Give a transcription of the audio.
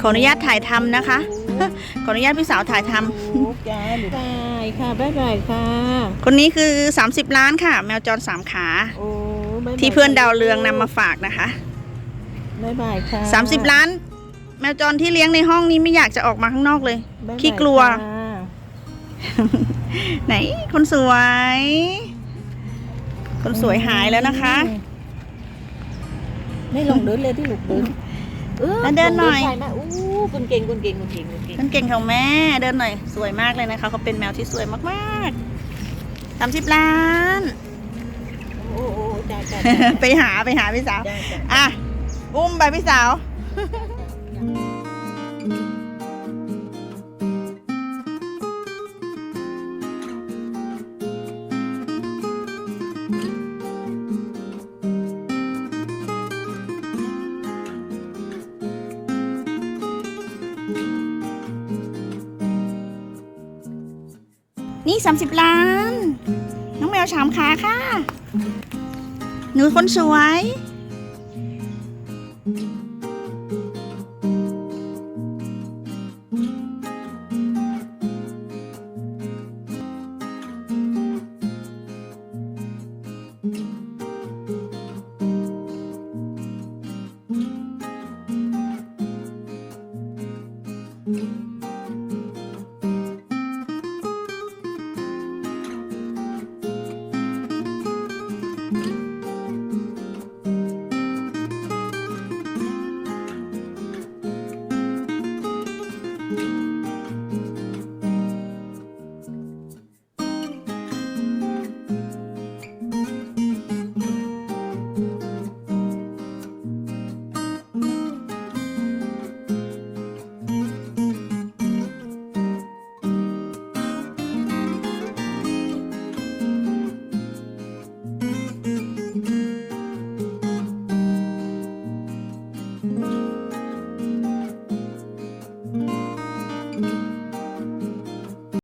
ขออนุญาตถ่ายทำนะคะ ขออนุญาตพี่สาวถ่ายทำโอ้จ้าหรือบายค่ะบ๊ายบายค่ะ คนนี้คือ 30 ล้านค่ะ แมวจรสามขา โอ้บ๊ายบายที่เพื่อนดาวเรืองนำมาฝากนะคะ บ๊ายบายค่ะ30 ล้าน แมวจรที่เลี้ยงในห้องนี้ไม่อยากจะออกมาข้างนอกเลย บ๊ายบายขี้กลัว ค่ะไหนคนสวย คนสวยหายแล้วนะคะ ไม่ลงเดินเลยที่ลูกเดินเออ แล้วเดินหน่อยลงไปมาอู้คนเก่งคนเก่งคนเก่งคนเก่งคนเก่งของแม่ เดินหน่อยสวยมากเลยนะคะเขาเป็นแมวที่สวยมากๆ30ล้าน โอ้โอ้จ้าจ้าไปหาไปหาพี่สาว จ้าจ้า อะ อุ้มไปพี่สาว นี่ 30 ล้าน น้องแมวฉามขาค่ะ หนูคนสวย